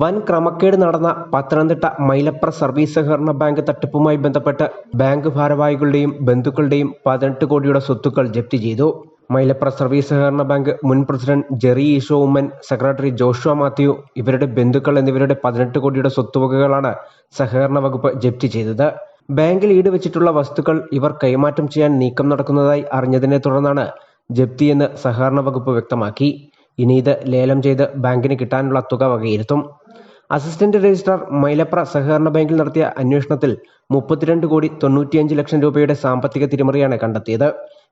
വൻ ക്രമക്കേട് നടന്ന പത്തനംതിട്ട മൈലപ്ര സർവീസ് സഹകരണ ബാങ്ക് തട്ടിപ്പുമായി ബന്ധപ്പെട്ട് ബാങ്ക് ഭാരവാഹികളുടെയും ബന്ധുക്കളുടെയും പതിനെട്ട് കോടിയുടെ സ്വത്തുക്കൾ ജപ്തി ചെയ്തു. മൈലപ്ര സർവീസ് സഹകരണ ബാങ്ക് മുൻ പ്രസിഡന്റ് ജെറി ഈശോ ഉമ്മൻ സെക്രട്ടറി ജോഷുവ മാത്യു ഇവരുടെ ബന്ധുക്കൾ എന്നിവരുടെ പതിനെട്ട് കോടിയുടെ സ്വത്തുവകകളാണ് സഹകരണ വകുപ്പ് ജപ്തി ചെയ്തത്. ബാങ്കിൽ ഈട് ഈടുവച്ചിട്ടുള്ള വസ്തുക്കൾ ഇവർ കൈമാറ്റം ചെയ്യാൻ നീക്കം നടക്കുന്നതായി അറിഞ്ഞതിനെ തുടർന്നാണ് ജപ്തിയെന്ന് സഹകരണ വകുപ്പ് വ്യക്തമാക്കി. ഇനി ഇത് ലേലം ചെയ്ത് ബാങ്കിന് കിട്ടാനുള്ള തുക വകയിരുത്തും. അസിസ്റ്റന്റ് രജിസ്ട്രാർ മൈലപ്ര സഹകരണ ബാങ്കിൽ നടത്തിയ അന്വേഷണത്തിൽ മുപ്പത്തിരണ്ട് കോടി തൊണ്ണൂറ്റിയഞ്ച് ലക്ഷം രൂപയുടെ സാമ്പത്തിക തിരിമറിയാണ് കണ്ടെത്തിയത്.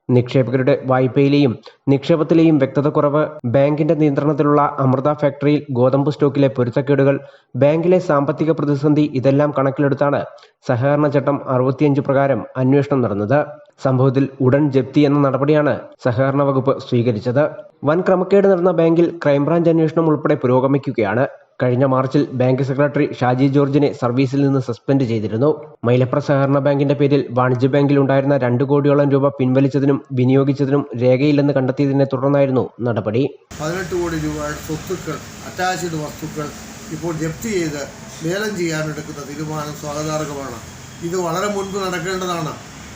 നിക്ഷേപകരുടെ വായ്പയിലെയും നിക്ഷേപത്തിലെയും വ്യക്തതക്കുറവ് ബാങ്കിന്റെ നിയന്ത്രണത്തിലുള്ള അമൃത ഫാക്ടറിയിൽ ഗോതമ്പ് സ്റ്റോക്കിലെ പൊരുത്തക്കേടുകൾ ബാങ്കിലെ സാമ്പത്തിക പ്രതിസന്ധി ഇതെല്ലാം കണക്കിലെടുത്താണ് സഹകരണ ചട്ടം അറുപത്തിയഞ്ച് പ്രകാരം അന്വേഷണം നടന്നത്. സംഭവത്തിൽ ഉടൻ ജപ്തി എന്ന നടപടിയാണ് സഹകരണ വകുപ്പ് സ്വീകരിച്ചത്. വൻ ക്രമക്കേട് നടന്ന ബാങ്കിൽ ക്രൈംബ്രാഞ്ച് അന്വേഷണം ഉൾപ്പെടെ പുരോഗമിക്കുകയാണ്. കഴിഞ്ഞ മാർച്ചിൽ ബാങ്ക് സെക്രട്ടറി ഷാജി ജോർജിനെ സർവീസിൽ നിന്ന് സസ്പെൻഡ് ചെയ്തിരുന്നു. മൈലപ്ര സഹകരണ ബാങ്കിന്റെ പേരിൽ വാണിജ്യ ബാങ്കിൽ ഉണ്ടായിരുന്ന രണ്ട് കോടിയോളം രൂപ പിൻവലിച്ചതിനും വിനിയോഗിച്ചതിനും രേഖയില്ലെന്ന് കണ്ടെത്തിയതിനെ തുടർന്നായിരുന്നു നടപടി. പതിനെട്ട് കോടി രൂപ സ്വത്തുക്കൾ അറ്റാച്ച്ഡ് വസ്തുക്കൾ ഇപ്പോൾ ജപ്തി ചെയ്ത് ലേലം ചെയ്യാനെടുക്കുന്ന തീരുമാനം സ്വാഗതാർഹമാണ്. ഇത് വളരെ മുൻപ് നടക്കേണ്ടതാണ്.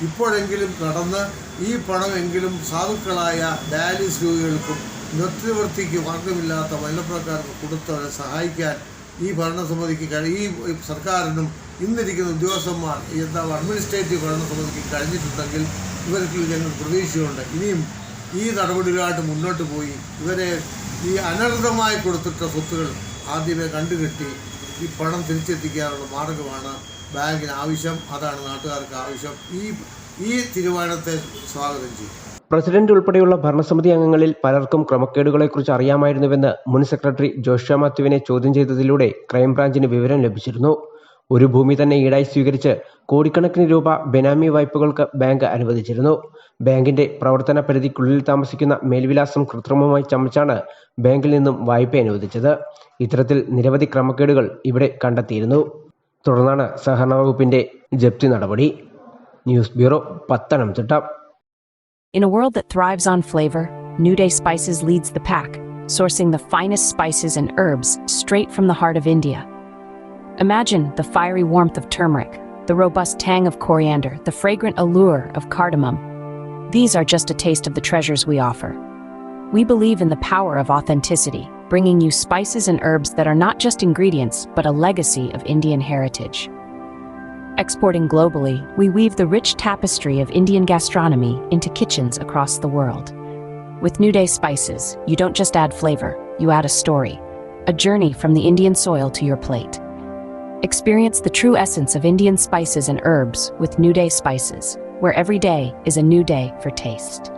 ഇപ്പോഴെങ്കിലും നടന്ന് ഈ പണമെങ്കിലും സാധുക്കളായ ഡയാലിസ് രോഗികൾക്കും നിത്യവൃത്തിക്ക് മാർഗമില്ലാത്ത മല്ലപ്രക്കാർക്ക് കൊടുത്തവരെ സഹായിക്കാൻ ഈ ഭരണസമിതിക്ക് കഴി ഈ സർക്കാരിനും ഇന്നിരിക്കുന്ന ഉദ്യോഗസ്ഥന്മാർ എന്താ അഡ്മിനിസ്ട്രേറ്റീവ് ഭരണസമിതിക്ക് കഴിഞ്ഞിട്ടുണ്ടെങ്കിൽ ഇവർക്ക് ഞങ്ങൾ പ്രതീക്ഷയുണ്ട്. ഇനിയും ഈ നടപടികളായിട്ട് മുന്നോട്ട് പോയി ഇവരെ ഈ അനർഹമായി കൊടുത്തിട്ട സ്വത്തുകൾ ആദ്യമേ കണ്ടുകെട്ടി ഈ പണം തിരിച്ചെത്തിക്കാനുള്ള മാർഗമാണ് ബാങ്കിന് ആവശ്യം. അതാണ് നാട്ടുകാർക്ക് ആവശ്യം. ഈ ഈ തീരുമാനത്തെ സ്വാഗതം ചെയ്യും. പ്രസിഡന്റ് ഉൾപ്പെടെയുള്ള ഭരണസമിതി അംഗങ്ങളിൽ പലർക്കും ക്രമക്കേടുകളെക്കുറിച്ച് അറിയാമായിരുന്നുവെന്ന് മുൻ സെക്രട്ടറി ജോഷ മാത്യുവിനെ ചോദ്യം ചെയ്തതിലൂടെ ക്രൈംബ്രാഞ്ചിന് വിവരം ലഭിച്ചിരുന്നു. ഒരു ഭൂമി തന്നെ ഈടായി സ്വീകരിച്ച് കോടിക്കണക്കിന് രൂപ ബെനാമി വായ്പകൾക്ക് ബാങ്ക് അനുവദിച്ചിരുന്നു. ബാങ്കിന്റെ പ്രവർത്തന പരിധിക്കുള്ളിൽ താമസിക്കുന്ന മേൽവിലാസം കൃത്രിമമായി ചമച്ചാണ് ബാങ്കിൽ നിന്നും വായ്പ അനുവദിച്ചത്. ഇത്തരത്തിൽ നിരവധി ക്രമക്കേടുകൾ ഇവിടെ കണ്ടെത്തിയിരുന്നു. തുടർന്നാണ് സഹകരണ വകുപ്പിന്റെ ജപ്തി നടപടി. News bureau Pathanamthitta. In a world that thrives on flavor, New Day Spices leads the pack, sourcing the finest spices and herbs straight from the heart of India. Imagine the fiery warmth of turmeric, the robust tang of coriander, the fragrant allure of cardamom. These are just a taste of the treasures we offer. We believe in the power of authenticity, bringing you spices and herbs that are not just ingredients, but a legacy of Indian heritage. Exporting globally, we weave the rich tapestry of Indian gastronomy into kitchens across the world. With New Day Spices, you don't just add flavor, you add a story, a journey from the Indian soil to your plate. Experience the true essence of Indian spices and herbs with New Day Spices, where every day is a new day for taste.